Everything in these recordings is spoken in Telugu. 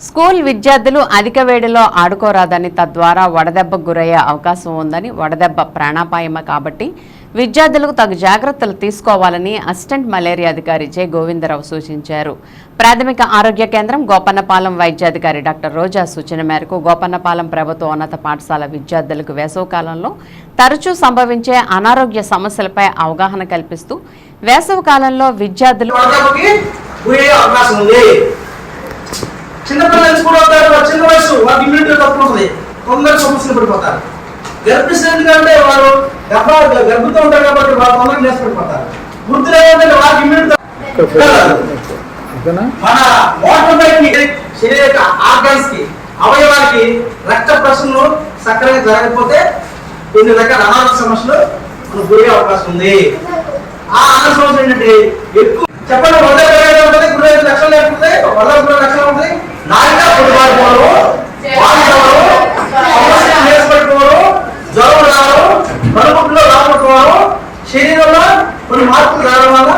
స్కూల్ విద్యార్థులు అధిక వేడిలో ఆడుకోరాదని తద్వారా వడదెబ్బకు గురయ్యే అవకాశం ఉందని వడదెబ్బ ప్రాణాపాయమ కాబట్టి విద్యార్థులకు తగు జాగ్రత్తలు తీసుకోవాలని అసిస్టెంట్ మలేరియా అధికారి జె గోవిందరావు సూచించారు. ప్రాథమిక ఆరోగ్య కేంద్రం గోపన్నపాలెం వైద్యాధికారి డాక్టర్ రోజా సూచన మేరకు గోపన్నపాలెం ప్రభుత్వ ఉన్నత పాఠశాల విద్యార్థులకు వేసవికాలంలో తరచూ సంభవించే అనారోగ్య సమస్యలపై అవగాహన కల్పిస్తూ వేసవికాలంలో విద్యార్థులు వడదెబ్బకి గురయ్యే అవకాశం ఉంది చిన్నపిల్లలు స్కూల్ అవుతారు వాళ్ళ చిన్న వయసు వాళ్ళకి ఇమ్యూనిటీ తక్కువ ఉంటుంది. తొందరగా సమస్యలు పడిపోతారు. గర్భిస్తులు ఎందుకంటే వారు గర్భ గర్భంతో ఉంటారు కాబట్టి వాళ్ళు తొందరగా నేసి పడిపోతారు. వృద్ధులు ఏమంటే వాళ్ళకి ఇమ్యూనిటీ మన మోటార్ బైక్ శరీర యొక్క ఆర్గన్స్కి అవయవాలకి రక్త ప్రసరణ సక్రమంగా జరగకపోతే కొన్ని రకాల అనారోగ్య సమస్యలు మనకు గురయ్యే అవకాశం ఉంది. ఆ అనారోగ్య సమస్యలు ఏంటంటే ఎక్కువ చెప్పండి వల్ల ఉంటుంది గురి లక్షణాలు లేకపోతే వల్ల గురి లక్షణాలు ఉంటుంది నాలుగా పొడిపారిపోవడం వాడిపోవడం సమస్యలు నేర్చుకోవడం జ్వరం రావడం కడుపులో రాకపోవడం శరీరంలో కొన్ని మార్పులు రావడం వల్ల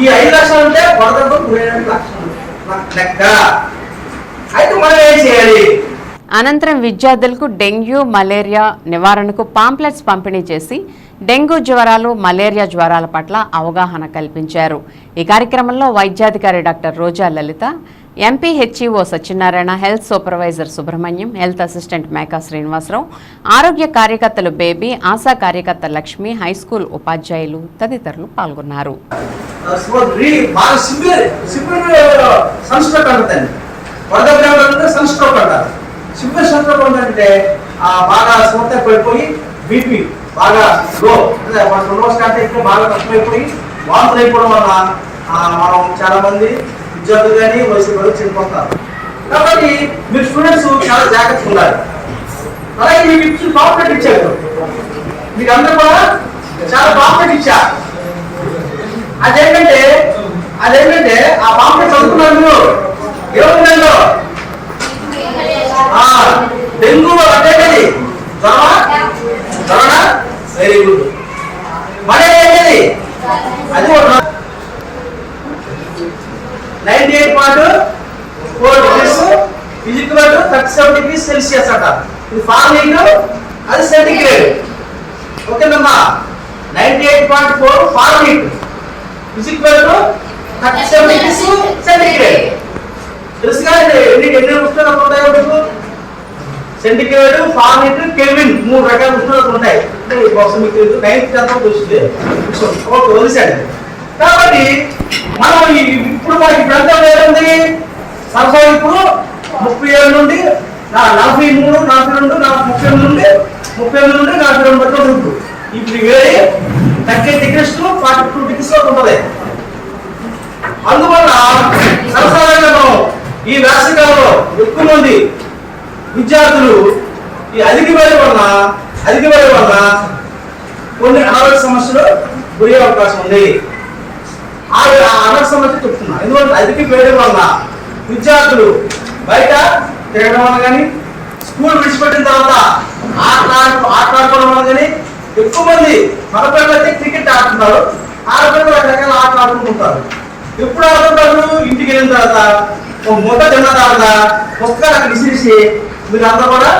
ఈ ఐదు లక్షలు అంటే వరదకు గురైన లక్షణం లెక్క అయితే మనం ఏం చేయాలి? అనంతరం విద్యార్థులకు డెంగ్యూ మలేరియా నివారణకు పాంప్లెట్స్ పంపిణీ చేసి డెంగ్యూ జ్వరాలు మలేరియా జ్వరాల పట్ల అవగాహన కల్పించారు. ఈ కార్యక్రమంలో వైద్యాధికారి doctor Roja Lalitha MP HEO Satyanarayana health supervisor Subrahmanyam health assistant Meka Srinivasarao ఆరోగ్య కార్యకర్తలు బేబీ ఆశా కార్యకర్త లక్ష్మి హైస్కూల్ ఉపాధ్యాయులు తదితరులు పాల్గొన్నారు. బాగా పడిపోయి బీపీ బాగా లో మన బాగా తక్కువైపోయి వాంతులు అయిపోవడం వల్ల మనం చాలా మంది విద్యార్థులు కానీ వయసు వాళ్ళు చనిపోతారు కాబట్టి మీరు స్టూడెంట్స్ చాలా జాగ్రత్తగా ఉండాలి. అలాగే మీకు ఇచ్చిన పాంప్లెట్ ఇచ్చారు. మీకు అందరూ కూడా చాలా పాంప్లెట్ ఇచ్చారు. అదేంటంటే అదేంటంటే ఆ పాంప్లెట్ చదువుకున్నారు మీరు. ఏముందంలో ఆ డెంగ్యూ అదేంటది జ్వరమా? జ్వరమా? వెరీ గుడ్ మరే ఏంటది అది ఒక ninety eight point four degrees physical degree Celsius అట. ఇది ఫార్మింగ్ అది సెంటిగ్రేడ్. ఓకేనమ్మా ninety eight point four farming. Physical thirty seven degrees centigrade తెలుసు తెలుసుగా ఎన్ని ఎన్ని ఉష్ణోగ్రతలు ఉంటాయో మీకు? సెంటిగ్రేడ్ ఫారెన్హీట్ కెల్విన్ మూడు రకాల ఉష్ణోగ్రతలు ఉంటాయి. అంటే ఈ బాక్స్ మీకు తెలుసు నైన్త్ అంతా చూస్తుంది ఓకే వదిలేసాడు కాబట్టి మనం ఇప్పుడు మనకి ఇప్పుడు ఎంత ఉంది సరఫరా ఇప్పుడు ముప్పై ఏళ్ళ నుండి నా- నలభై మూడు నలభై రెండు నలభై ముప్పై ఎనిమిది నుండి ముప్పై ఎనిమిది నుండి నలభై రెండు వరకు ఉంటుంది. ఇప్పుడు వేరే వేడి thirty degrees to forty two degrees వరకు ఉంటుంది అందువల్ల సరసరంగా మనం ఈ వేసవికాలంలో ఎక్కువ మంది విద్యార్థులు ఈ అధిక వేడి వల్ల అధిక వేడి వల్ల కొన్ని అనారోగ్య సమస్యలు గురయ్యే అవకాశం ఉంది. ఆ ఆ అనారోగ్య సమస్య చెప్తున్నా. ఎందుకంటే అధిక వేడి వల్ల విద్యార్థులు బయట తిరగడం వల్ల కానీ స్కూల్ విడిచిపెట్టిన తర్వాత ఆట ఆట ఆడుకోవడం వల్ల కానీ ఎక్కువ మంది మగపిల్లలు అయితే క్రికెట్ ఆడుతున్నారు ఆడపిల్లలు రకరకాల ఆటలు ఆడుకుంటుంటారు. ఎప్పుడు ఆడుకుంటారు ఇంటికి వెళ్ళిన తర్వాత ఒక ముద్ద తిన్న తర్వాత పుస్తకాలు అక్కడ విసిరిసి మీరు కూడా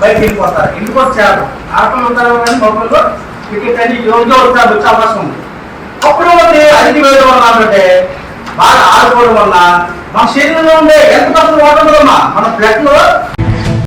బయటకు వెళ్ళిపోతారు. ఇంటికి వచ్చారు. ఆడపిల్లలు ఉంటారు కానీ మొబైల్లో క్రికెట్ అని రోజు ఉంటారు వచ్చే అవకాశం ఉంది. అప్పుడు ఒకటి అధిక వేయడం వల్ల అంటే బాగా ఆడుకోవడం వల్ల మన శరీరంలో ఉండే ఎంత పర్సెంట్ వాటర్ ఉందమ్మా మన బ్లడ్లో